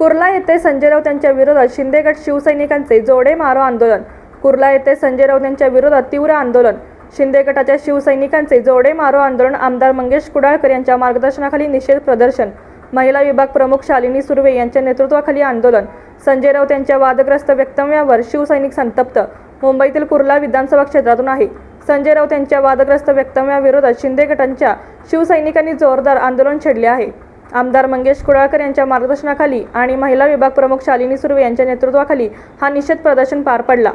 कुर्ला येथे संजय राऊत यांच्या विरोधात शिंदे गट शिवसैनिकांचे जोडे मारो आंदोलन. कुर्ला येथे संजय राऊत यांच्या विरोधात तीव्र आंदोलन. शिंदे गटाच्या शिवसैनिकांचे जोडे मारो आंदोलन आमदार मंगेश कुडाळकर यांच्या मार्गदर्शनाखाली निषेध प्रदर्शन महिला विभाग प्रमुख शालिनी सुर्वे यांच्या नेतृत्वाखाली आंदोलन संजय राऊत यांच्या वादग्रस्त वक्तव्यावर शिवसैनिक संतप्त मुंबईतील कुर्ला विधानसभा क्षेत्रातून आहे. संजय राऊत यांच्या वादग्रस्त वक्तव्याविरोधात शिंदे गटांच्या शिवसैनिकांनी जोरदार आंदोलन छेडले आहे. आमदार मंगेश कुडाळकर यांच्या मार्गदर्शनाखाली आणि महिला विभाग प्रमुख शालिनी सुर्वे यांच्या नेतृत्वाखाली हा निषेध प्रदर्शन पार पडला.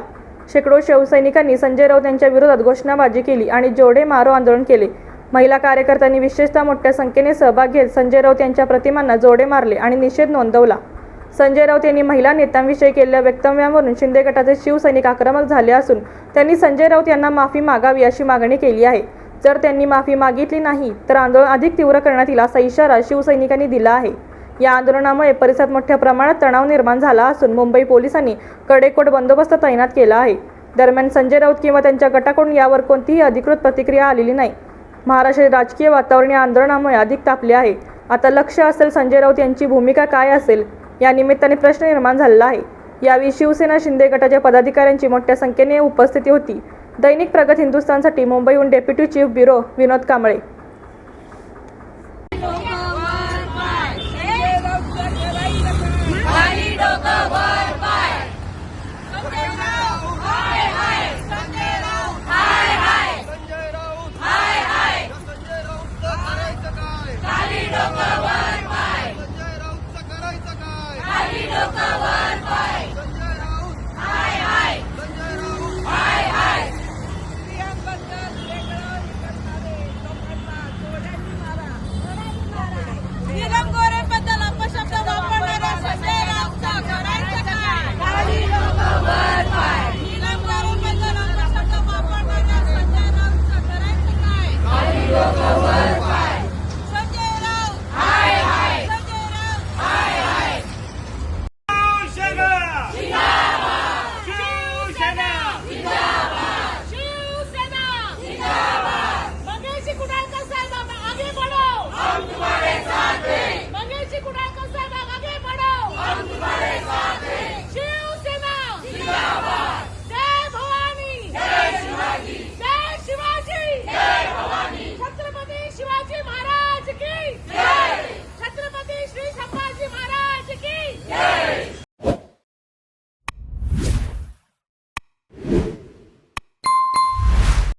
शेकडो शिवसैनिकांनी संजय राऊत यांच्या विरोधात घोषणाबाजी केली आणि जोडे मारो आंदोलन केले. महिला कार्यकर्त्यांनी विशेषतः मोठ्या संख्येने सहभाग घेत संजय राऊत यांच्या प्रतिमांना जोडे मारले आणि निषेध नोंदवला. संजय राऊत यांनी महिला नेत्यांविषयी केलेल्या वक्तव्यावरून शिंदे गटाचे शिवसैनिक आक्रमक झाले असून त्यांनी संजय राऊत यांना माफी मागावी अशी मागणी केली आहे. जर त्यांनी माफी मागितली नाही तर आंदोलन अधिक तीव्र करण्यात येईल असा इशारा शिवसैनिकांनी दिला आहे. या आंदोलनामुळे परिसरात मोठ्या प्रमाणात तणाव निर्माण झाला असून मुंबई पोलिसांनी कडेकोट बंदोबस्त तैनात केला आहे. दरम्यान संजय राऊत किंवा त्यांच्या गटाकडून यावर कोणतीही अधिकृत प्रतिक्रिया आलेली नाही. महाराष्ट्रातील राजकीय वातावरण या आंदोलनामुळे अधिक तापले आहे. आता लक्ष असेल संजय राऊत यांची भूमिका काय असेल या निमित्ताने प्रश्न निर्माण झालेला आहे. यावेळी शिवसेना शिंदे गटाच्या पदाधिकाऱ्यांची मोठ्या संख्येने उपस्थिती होती. दैनिक प्रगत हिंदुस्थानसाठी मुंबईहून deputy chief bureau Vinod Kamble